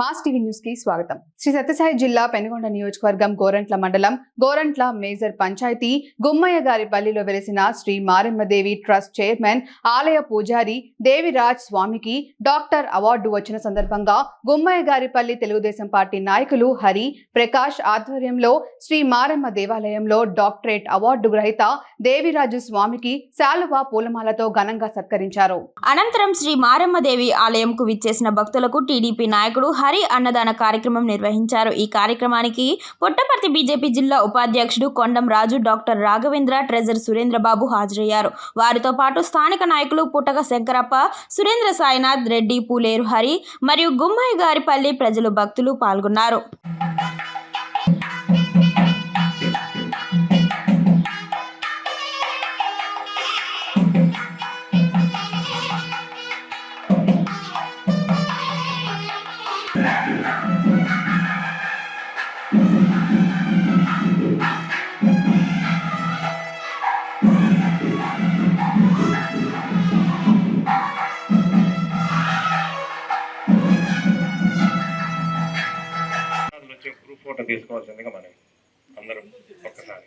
Mass TV న్యూస్కి స్వాగతం. శ్రీ సత్యసాయి జిల్లా పెనుగొండ నియోజకవర్గం గోరంట్ల మండలం గోరంట్ల మేజర్ పంచాయతీ గుమ్మయ్య గారి పల్లిలో వెలిసిన శ్రీ మారెమ్మదేవి ట్రస్ట్ చైర్మన్ ఆలయ పూజారి దేవిరాజ్ స్వామికి డాక్టర్ అవార్డు వచ్చిన సందర్భంగా గుమ్మయ్య గారిపల్లి తెలుగుదేశం పార్టీ నాయకులు హరి ప్రకాష్ ఆధ్వర్యంలో శ్రీ మారెమ్మ దేవాలయంలో డాక్టరేట్ అవార్డు గ్రహీత దేవిరాజు స్వామికి శాలువా పూలమాలతో ఘనంగా సత్కరించారు. అనంతరం శ్రీ మారెమ్మదేవి ఆలయంకు విచ్చేసిన భక్తులకు టీడీపీ నాయకుడు హరి అన్నదాన కార్యక్రమం నిర్వహించారు. ఈ కార్యక్రమానికి పుట్టపర్తి బీజేపీ జిల్లా ఉపాధ్యక్షుడు కొండం రాజు డాక్టర్ రాఘవేంద్ర ట్రెజర్ సురేంద్రబాబు హాజరయ్యారు. వారితో పాటు స్థానిక నాయకులు పుట్టక శంకరప్ప సురేంద్ర సాయినాథ్ రెడ్డి పూలేరు హరి మరియు గుమ్మయ్య గారిపల్లి ప్రజలు భక్తులు పాల్గొన్నారు. ఫోటో తీసుకోవాల్సిందిగా మనం అందరం ఒక్కసారి.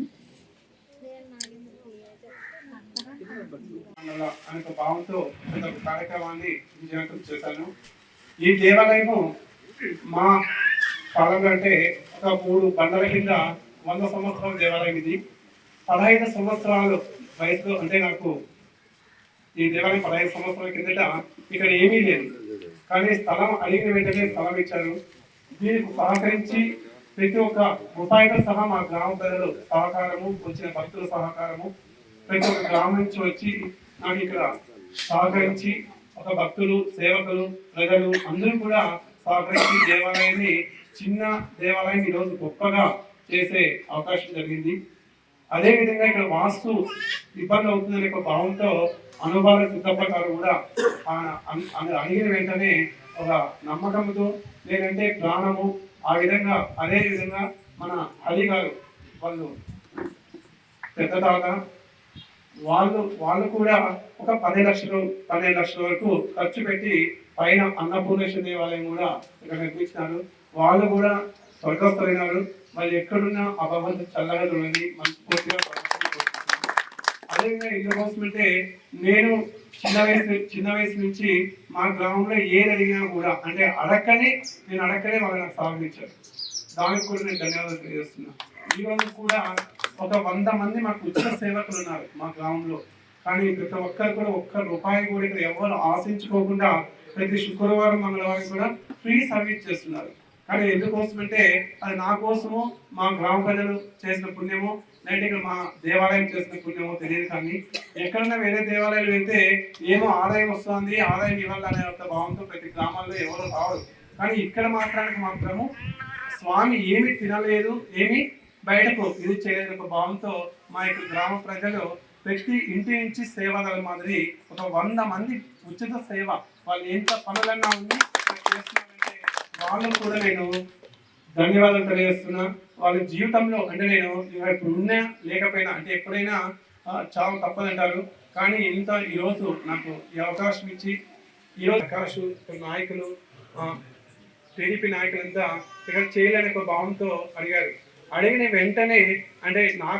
అనేక అనే ఒక భావంతో కార్యక్రమాన్ని విజయవంతం చేశాను. ఈ దేవాలయము మా కాలం అంటే ఒక మూడు బండల కింద వంద సంవత్సరాల దేవాలయం ఇది. పదహైదు సంవత్సరాలు వయసులో అంటే నాకు ఈ దేవాలయం పదహైదు సంవత్సరాల కిందట ఇక్కడ ఏమీ లేదు. కానీ స్థలం అడిగిన వెంటనే స్థలం ఇచ్చారు. దీనికి సహకరించి ప్రతి ఒక్క రూపాయితో సహా మా గ్రామ ప్రజలు సహకారము వచ్చిన భక్తుల సహకారము ప్రతి ఒక్క గ్రామం నుంచి వచ్చి నాకు ఇక్కడ సహకరించి ఒక భక్తులు సేవకులు ప్రజలు అందరూ కూడా సహకరించి దేవాలయాన్ని చిన్న దేవాలయం ఈరోజు గొప్పగా చేసే అవకాశం జరిగింది. అదే విధంగా ఇక్కడ వాస్తు ఇబ్బంది అవుతుందనే ఒక భావంతో అనుభవాల సిద్ధప్ప గారు కూడా అడిగిన వెంటనే ఒక నమ్మకంతో లేదంటే ప్రాణము ఆ విధంగా అదే విధంగా మన హరి గారు వాళ్ళు పెద్ద తాత వాళ్ళు వాళ్ళు కూడా ఒక పది లక్షలు పదిహేను లక్షల వరకు ఖర్చు పెట్టి పైన అన్నపూర్ణేశ్వర దేవాలయం కూడా ఇక్కడ నిర్మించినారు. వాళ్ళు కూడా స్వర్గస్థులైనారు. వాళ్ళు ఎక్కడున్నా ఆ భగవంతుడు చల్లగా చూడండి మనస్ఫూర్తిగా అదేవిధంగా ఇల్లు కోసం అంటే నేను చిన్న వయసు చిన్న వయసు నుంచి మా గ్రామంలో ఏది అడిగినా కూడా అంటే అడక్కనే నేను అడక్కనే వాళ్ళు నాకు సహకరించారు. దానికి కూడా నేను ధన్యవాదాలు తెలియజేస్తున్నాను. ఈ కూడా ఒక వంద మంది మాకు ఉచిత సేవకులు ఉన్నారు మా గ్రామంలో. కానీ ప్రతి ఒక్కరు కూడా ఒక్క రూపాయి కూడా ఇక్కడ ఎవరు ఆశించుకోకుండా ప్రతి శుక్రవారం మంగళవారం కూడా ఫ్రీ సర్వీస్ చేస్తున్నారు. కానీ ఎందుకోసం అంటే అది నా కోసము మా గ్రామ ప్రజలు చేసిన పుణ్యము లేదంటే ఇక్కడ మా దేవాలయం చేసిన పుణ్యమో తెలియదు కానీ ఎక్కడన్నా వేరే దేవాలయాలు వెళ్తే ఏమో ఆదాయం వస్తుంది ఆదాయం ఇవ్వాలనే ఒక భావంతో ప్రతి గ్రామాల్లో ఎవరు రావరు కానీ ఇక్కడ మాత్రానికి మాత్రము స్వామి ఏమి తినలేదు ఏమి బయటకు ఇది చేయలేని ఒక భావంతో మా యొక్క గ్రామ ప్రజలు ప్రతి ఇంటి నుంచి సేవల మాదిరి ఒక వంద మంది ఉచిత సేవ వాళ్ళు ఎంత పనులన్నా ఉంది వాళ్ళు చేస్తున్నారంటే వాళ్ళకు కూడా నేను ధన్యవాదాలు తెలియజేస్తున్నా. వాళ్ళ జీవితంలో అంటే నేను ఇప్పుడు ఉన్నా లేకపోయినా అంటే ఎప్పుడైనా చాలా చావు తప్పదంటారు. కానీ ఇంత ఈరోజు నాకు ఈ అవకాశం ఇచ్చి ఈరోజు ప్రకాష్ నాయకులు టీడీపీ నాయకులంతా ఇక్కడ చేయలేని ఒక భావంతో అడిగారు. అడిగిన వెంటనే అంటే నాకు